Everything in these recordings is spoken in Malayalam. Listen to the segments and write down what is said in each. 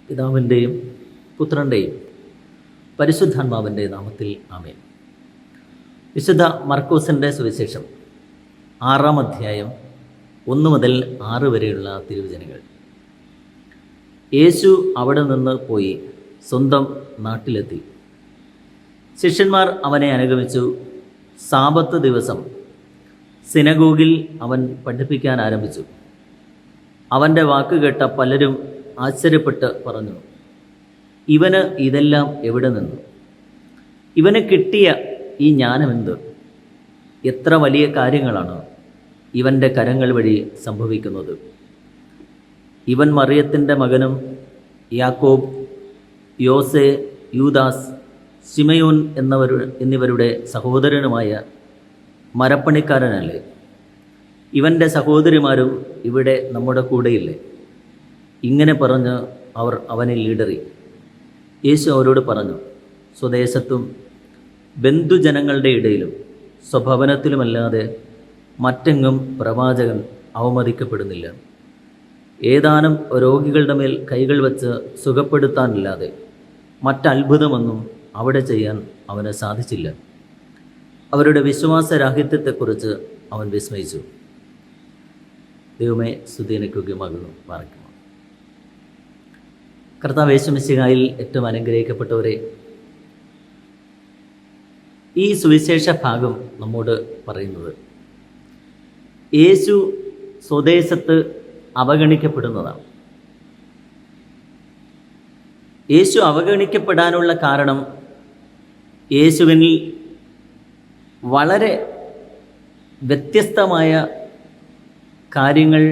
പിതാവിന്റെയും പുത്രന്റെയും പരിശുദ്ധാത്മാവിന്റെ നാമത്തിൽ ആമേൻ. വിശുദ്ധ മർക്കോസിന്റെ സുവിശേഷം ആറാം അധ്യായം ഒന്ന് മുതൽ ആറ് വരെയുള്ള തിരുവചനങ്ങൾ. യേശു അവിടെ നിന്ന് പോയി സ്വന്തം നാട്ടിലെത്തി. ശിഷ്യന്മാർ അവനെ അനുഗമിച്ചു. സാപത്ത് ദിവസം സിനഗോഗിൽ അവൻ പഠിപ്പിക്കാൻ ആരംഭിച്ചു. അവന്റെ വാക്ക് കേട്ട പലരും ആശ്ചര്യപ്പെട്ട് പറഞ്ഞു ഇവന് ഇതെല്ലാം എവിടെ നിന്നു? ഇവന് കിട്ടിയ ഈ ജ്ഞാനമെന്ത്? എത്ര വലിയ കാര്യങ്ങളാണ് ഇവന്റെ കരങ്ങൾ വഴി സംഭവിക്കുന്നത്? ഇവൻ മറിയത്തിന്റെ മകനും യാക്കോബ് യോസെ യൂദാസ് ശിമയോൻ എന്നവരുടെ എന്നിവരുടെ സഹോദരനുമായ മരപ്പണിക്കാരനല്ലേ? ഇവന്റെ സഹോദരിമാരും ഇവിടെ നമ്മുടെ കൂടെയില്ലേ? ഇങ്ങനെ പറഞ്ഞ് അവർ അവനെ ലീഡറി യേശു അവരോട് പറഞ്ഞു സ്വദേശത്തും ബന്ധുജനങ്ങളുടെ ഇടയിലും സ്വഭവനത്തിലുമല്ലാതെ മറ്റെങ്ങും പ്രവാചകൻ അവമതിക്കപ്പെടുന്നില്ല. ഏതാനും രോഗികളുടെ മേൽ കൈകൾ വച്ച് സുഖപ്പെടുത്താനില്ലാതെ മറ്റത്ഭുതമൊന്നും അവിടെ ചെയ്യാൻ അവന് സാധിച്ചില്ല. അവരുടെ വിശ്വാസരാഹിത്യത്തെക്കുറിച്ച് അവൻ വിസ്മയിച്ചു. ദൈവമേ സ്തുതിനയ്ക്കുകയുമാകുന്നു മറയ്ക്കുമോ കർത്താവ് യേശുമിശിഹായിൽ ഏറ്റവും അനുഗ്രഹിക്കപ്പെട്ടവരെ ഈ സുവിശേഷ ഭാഗം നമ്മോട് പറയുന്നത്. യേശു സ്വദേശത്ത് അവഗണിക്കപ്പെടുന്നതാണ്. യേശു അവഗണിക്കപ്പെടാനുള്ള കാരണം യേശുവിനിൽ വളരെ വ്യത്യസ്തമായ കാര്യങ്ങൾ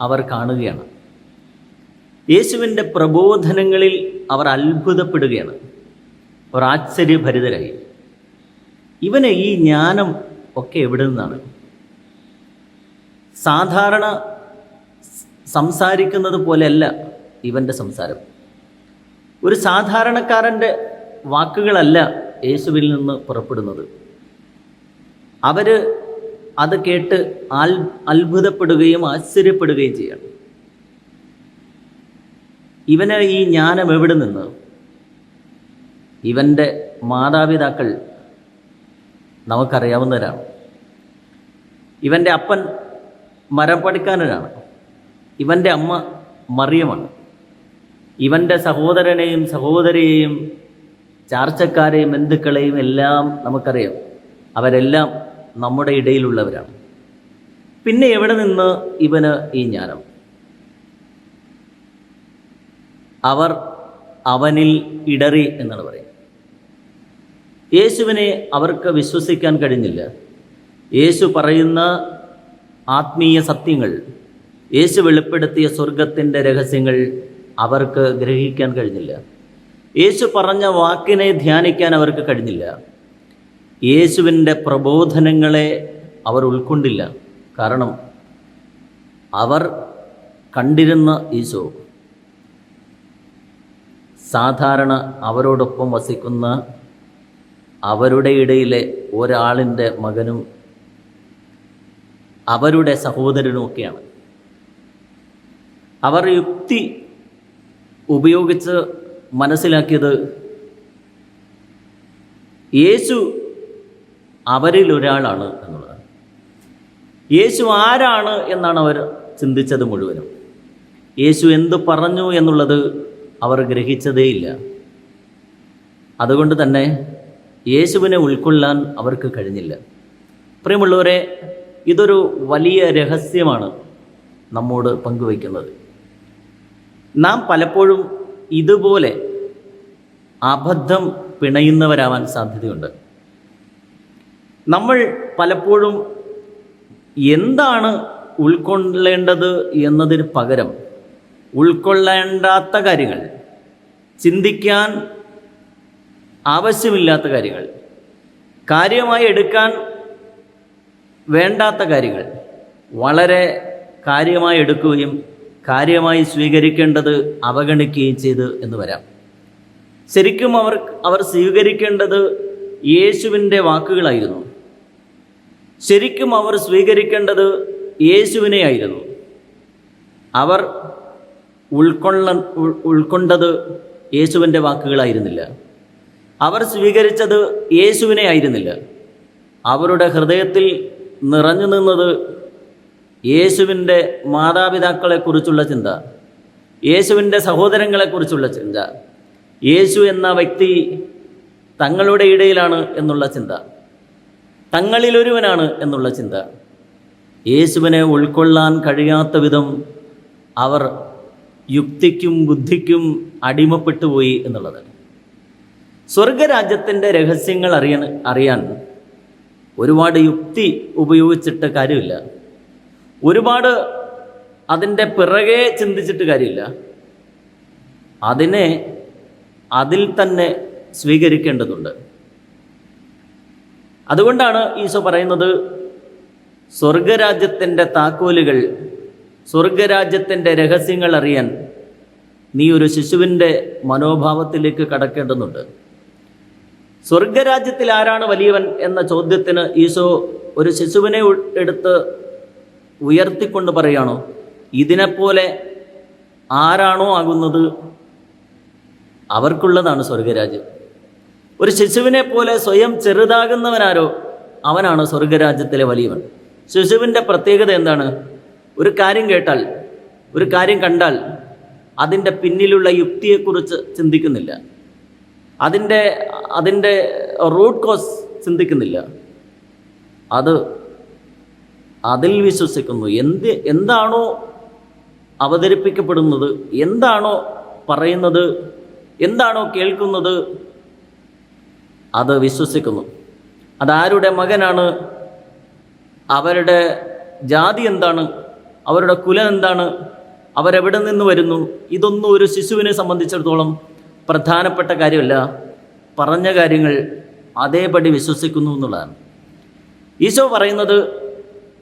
അവർ കാണുകയാണ്. യേശുവിന്റെ പ്രബോധനങ്ങളിൽ അവർ അത്ഭുതപ്പെടുകയാണ്. അവർ ആശ്ചര്യഭരിതരായി. ഇവന് ഈ ജ്ഞാനം ഒക്കെ എവിടെ നിന്നാണ്? സാധാരണ സംസാരിക്കുന്നത് പോലെയല്ല ഇവന്റെ സംസാരം. ഒരു സാധാരണക്കാരന്റെ വാക്കുകളല്ല യേശുവിൽ നിന്ന് പുറപ്പെടുന്നത്. അവർ അത് കേട്ട് അത്ഭുതപ്പെടുകയും ആശ്ചര്യപ്പെടുകയും ചെയ്യണം. ഇവന് ഈ ജ്ഞാനം എവിടെ നിന്ന്? ഇവന്റെ മാതാപിതാക്കൾ നമുക്കറിയാവുന്നവരാണ്. ഇവന്റെ അപ്പൻ മരപ്പടിക്കാരനാണ് ഇവന്റെ അമ്മ മറിയമാണ്. ഇവന്റെ സഹോദരനെയും സഹോദരിയെയും ചാർച്ചക്കാരെയും ബന്ധുക്കളെയും എല്ലാം നമുക്കറിയാം. അവരെല്ലാം നമ്മുടെ ഇടയിലുള്ളവരാണ്. പിന്നെ എവിടെ നിന്ന് ഇവന് ഈ ജ്ഞാനം? അവർ അവനിൽ ഇടറി എന്നാണ് പറയുന്നത്. യേശുവിനെ അവർക്ക് വിശ്വസിക്കാൻ കഴിഞ്ഞില്ല. യേശു പറയുന്ന ആത്മീയ സത്യങ്ങൾ യേശു വെളിപ്പെടുത്തിയ സ്വർഗത്തിന്റെ രഹസ്യങ്ങൾ അവർക്ക് ഗ്രഹിക്കാൻ കഴിഞ്ഞില്ല. യേശു പറഞ്ഞ വാക്കിനെ ധ്യാനിക്കാൻ അവർക്ക് കഴിഞ്ഞില്ല. യേശുവിന്റെ പ്രബോധനങ്ങളെ അവർ ഉൾക്കൊണ്ടില്ല. കാരണം അവർ കണ്ടിരുന്ന ഈശോ സാധാരണ അവരോടൊപ്പം വസിക്കുന്ന അവരുടെ ഇടയിലെ ഒരാളിന്റെ മകനും അവരുടെ സഹോദരനുമൊക്കെയാണ്. അവർ യുക്തി ഉപയോഗിച്ച് മനസ്സിലാക്കിയത് യേശു അവരിൽ ഒരാളാണ് എന്നുള്ളതാണ്. യേശു ആരാണ് എന്നാണ് അവർ ചിന്തിച്ചത് മുഴുവനും. യേശു എന്ത് പറഞ്ഞു എന്നുള്ളത് അവർ ഗ്രഹിച്ചതേയില്ല. അതുകൊണ്ട് തന്നെ യേശുവിനെ ഉൾക്കൊള്ളാൻ അവർക്ക് കഴിഞ്ഞില്ല. പ്രിയമുള്ളവരെ ഇതൊരു വലിയ രഹസ്യമാണ് നമ്മോട് പങ്കുവയ്ക്കുന്നത്. നാം പലപ്പോഴും ഇതുപോലെ അബദ്ധം പിണയുന്നവരാവാൻ സാധ്യതയുണ്ട്. നമ്മൾ പലപ്പോഴും എന്താണ് ഉൾക്കൊള്ളേണ്ടത് എന്നതിന് പകരം ഉൾക്കൊള്ളേണ്ടാത്ത കാര്യങ്ങൾ ചിന്തിക്കാൻ ആവശ്യമില്ലാത്ത കാര്യങ്ങൾ കാര്യമായി എടുക്കാൻ വേണ്ടാത്ത കാര്യങ്ങൾ വളരെ കാര്യമായി എടുക്കുകയും കാര്യമായി സ്വീകരിക്കേണ്ടത് അവഗണിക്കുകയും ചെയ്തു എന്ന് വരാം. ശരിക്കും അവർ അവർ സ്വീകരിക്കേണ്ടത് യേശുവിന്റെ വാക്കുകളായിരുന്നു. ശരിക്കും അവർ സ്വീകരിക്കേണ്ടത് യേശുവിനെ ആയിരുന്നു അവർ ഉൾക്കൊള്ള ഉൾ- ഉൾക്കൊണ്ടത് യേശുവിന്റെ വാക്കുകളായിരുന്നില്ല. അവർ സ്വീകരിച്ചത് യേശുവിനെ ആയിരുന്നില്ല. അവരുടെ ഹൃദയത്തിൽ നിറഞ്ഞു നിന്നത് യേശുവിന്റെ മാതാപിതാക്കളെക്കുറിച്ചുള്ള ചിന്ത യേശുവിന്റെ സഹോദരങ്ങളെക്കുറിച്ചുള്ള ചിന്ത യേശു എന്ന വ്യക്തി തങ്ങളുടെ ഇടയിലാണ് എന്നുള്ള ചിന്ത തങ്ങളിലൊരുവനാണ് എന്നുള്ള ചിന്ത. യേശുവിനെ ഉൾക്കൊള്ളാൻ കഴിയാത്ത വിധം അവർ യുക്തിക്കും ബുദ്ധിക്കും അടിമപ്പെട്ടു പോയി എന്നുള്ളത്. സ്വർഗരാജ്യത്തിന്റെ രഹസ്യങ്ങൾ അറിയാൻ അറിയാൻ ഒരുപാട് യുക്തി ഉപയോഗിച്ചിട്ട് കാര്യമില്ല. ഒരുപാട് അതിന്റെ പിറകെ ചിന്തിച്ചിട്ട് കാര്യമില്ല. അതിനെ അതിൽ തന്നെ സ്വീകരിക്കേണ്ടതുണ്ട്. അതുകൊണ്ടാണ് ഈശോ പറയുന്നത് സ്വർഗരാജ്യത്തിന്റെ താക്കോലുകൾ സ്വർഗരാജ്യത്തിന്റെ രഹസ്യങ്ങൾ അറിയാൻ നീ ഒരു ശിശുവിന്റെ മനോഭാവത്തിലേക്ക് കടക്കേണ്ടതുണ്ട്. സ്വർഗരാജ്യത്തിൽ ആരാണ് വലിയവൻ എന്ന ചോദ്യത്തിന് ഈശോ ഒരു ശിശുവിനെ എടുത്ത് ഉയർത്തിക്കൊണ്ട് പറയുകയാണോ ഇതിനെപ്പോലെ ആരാണോ ആകുന്നത്? അവർക്കുള്ളതാണ് സ്വർഗരാജ്യം. ഒരു ശിശുവിനെ പോലെ സ്വയം ചെറുതാകുന്നവനാരോ അവനാണ് സ്വർഗരാജ്യത്തിലെ വലിയവൻ. ശിശുവിന്റെ പ്രത്യേകത എന്താണ്? ഒരു കാര്യം കേട്ടാൽ ഒരു കാര്യം കണ്ടാൽ അതിന്റെ പിന്നിലുള്ള യുക്തിയെക്കുറിച്ച് ചിന്തിക്കുന്നില്ല. അതിന്റെ അതിന്റെ റൂട്ട് കോസ് ചിന്തിക്കുന്നില്ല. അത് അതിൽ വിശ്വസിക്കുന്നു. എന്ത് എന്താണോ അവതരിപ്പിക്കപ്പെടുന്നത് എന്താണോ പറയുന്നത് എന്താണോ കേൾക്കുന്നത് അത് വിശ്വസിക്കുന്നു. അതാരുടെ മകനാണ് അവരുടെ ജാതി എന്താണ് അവരുടെ കുല എന്താണ്? അവരെവിടെ നിന്ന് വരുന്നു? ഇതൊന്നും ഒരു ശിശുവിനെ സംബന്ധിച്ചിടത്തോളം പ്രധാനപ്പെട്ട കാര്യമല്ല. പറഞ്ഞ കാര്യങ്ങൾ അതേപടി വിശ്വസിക്കുന്നു എന്നുള്ളതാണ്. ഈശോ പറയുന്നത്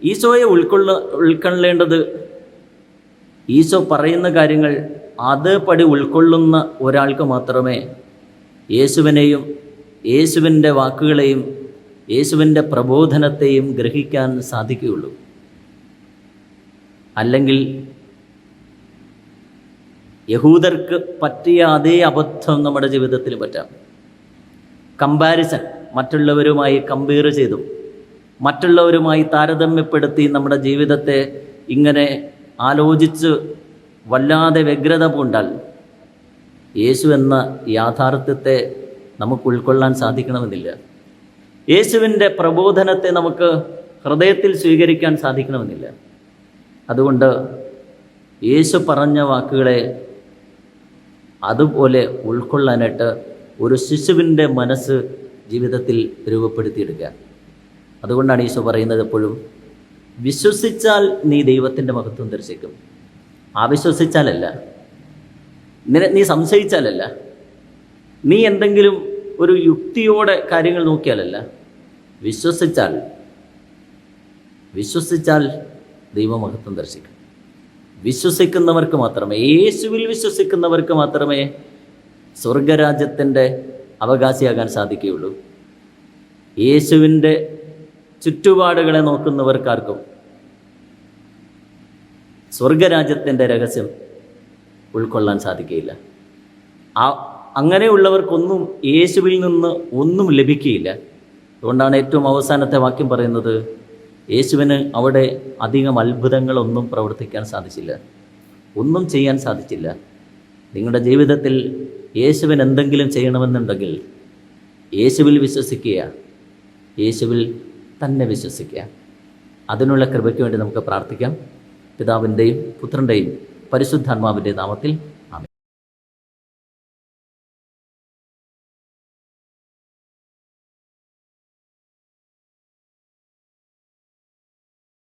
ഈശോയെ ഉൾക്കൊള്ള ഉൾക്കൊള്ളേണ്ടത് ഈശോ പറയുന്ന കാര്യങ്ങൾ അതേപടി ഉൾക്കൊള്ളുന്ന ഒരാൾക്ക് മാത്രമേ യേശുവിനെയും യേശുവിന്റെ വാക്കുകളെയും യേശുവിന്റെ പ്രബോധനത്തെയും ഗ്രഹിക്കാൻ സാധിക്കുകയുള്ളൂ. അല്ലെങ്കിൽ യഹൂദർക്ക് പറ്റിയ അതേ അബദ്ധം നമ്മുടെ ജീവിതത്തിൽ പറ്റാം. കമ്പാരിസൺ മറ്റുള്ളവരുമായി കമ്പയർ ചെയ്തു മറ്റുള്ളവരുമായി താരതമ്യപ്പെടുത്തി നമ്മുടെ ജീവിതത്തെ ഇങ്ങനെ ആലോചിച്ച് വല്ലാതെ വ്യഗ്രത പൂണ്ടാൽ യേശു എന്ന യാഥാർത്ഥ്യത്തെ നമുക്ക് ഉൾക്കൊള്ളാൻ സാധിക്കണമെന്നില്ല. യേശുവിന്റെ പ്രബോധനത്തെ നമുക്ക് ഹൃദയത്തിൽ സ്വീകരിക്കാൻ സാധിക്കണമെന്നില്ല. അതുകൊണ്ട് യേശു പറഞ്ഞ വാക്കുകളെ അതുപോലെ ഉൾക്കൊള്ളാനായിട്ട് ഒരു ശിശുവിന്റെ മനസ്സ് ജീവിതത്തിൽ രൂപപ്പെടുത്തിയെടുക്കുക. അതുകൊണ്ടാണ് ഈശോ പറയുന്നത് എപ്പോഴും വിശ്വസിച്ചാൽ നീ ദൈവത്തിന്റെ മഹത്വം ദർശിക്കും. അവിശ്വസിച്ചാലല്ല നിന നീ സംശയിച്ചാലല്ല. നീ എന്തെങ്കിലും ഒരു യുക്തിയോടെ കാര്യങ്ങൾ നോക്കിയാലല്ല. വിശ്വസിച്ചാൽ വിശ്വസിച്ചാൽ ദൈവമഹത്വം ദർശിക്കും. വിശ്വസിക്കുന്നവർക്ക് മാത്രമേ യേശുവിൽ വിശ്വസിക്കുന്നവർക്ക് മാത്രമേ സ്വർഗരാജ്യത്തിന്റെ അവകാശിയാകാൻ സാധിക്കുകയുള്ളൂ. യേശുവിന്റെ ചുറ്റുപാടുകളെ നോക്കുന്നവർക്കാർക്കും സ്വർഗരാജ്യത്തിന്റെ രഹസ്യം ഉൾക്കൊള്ളാൻ സാധിക്കുകയില്ല. ആ അങ്ങനെയുള്ളവർക്കൊന്നും യേശുവിൽ നിന്ന് ഒന്നും ലഭിക്കുകയില്ല. അതുകൊണ്ടാണ് ഏറ്റവും അവസാനത്തെ വാക്യം പറയുന്നത് യേശുവിന് അവിടെ അധികം അത്ഭുതങ്ങളൊന്നും പ്രവർത്തിക്കാൻ സാധിച്ചില്ല. ഒന്നും ചെയ്യാൻ സാധിച്ചില്ല. നിങ്ങളുടെ ജീവിതത്തിൽ യേശുവിന് എന്തെങ്കിലും ചെയ്യണമെന്നുണ്ടെങ്കിൽ യേശുവിൽ വിശ്വസിക്കുക. യേശുവിൽ തന്നെ വിശ്വസിക്കുക. അതിനുള്ള കൃപയ്ക്ക് വേണ്ടി നമുക്ക് പ്രാർത്ഥിക്കാം. പിതാവിന്റെയും പുത്രന്റെയും പരിശുദ്ധാത്മാവിന്റെ നാമത്തിൽ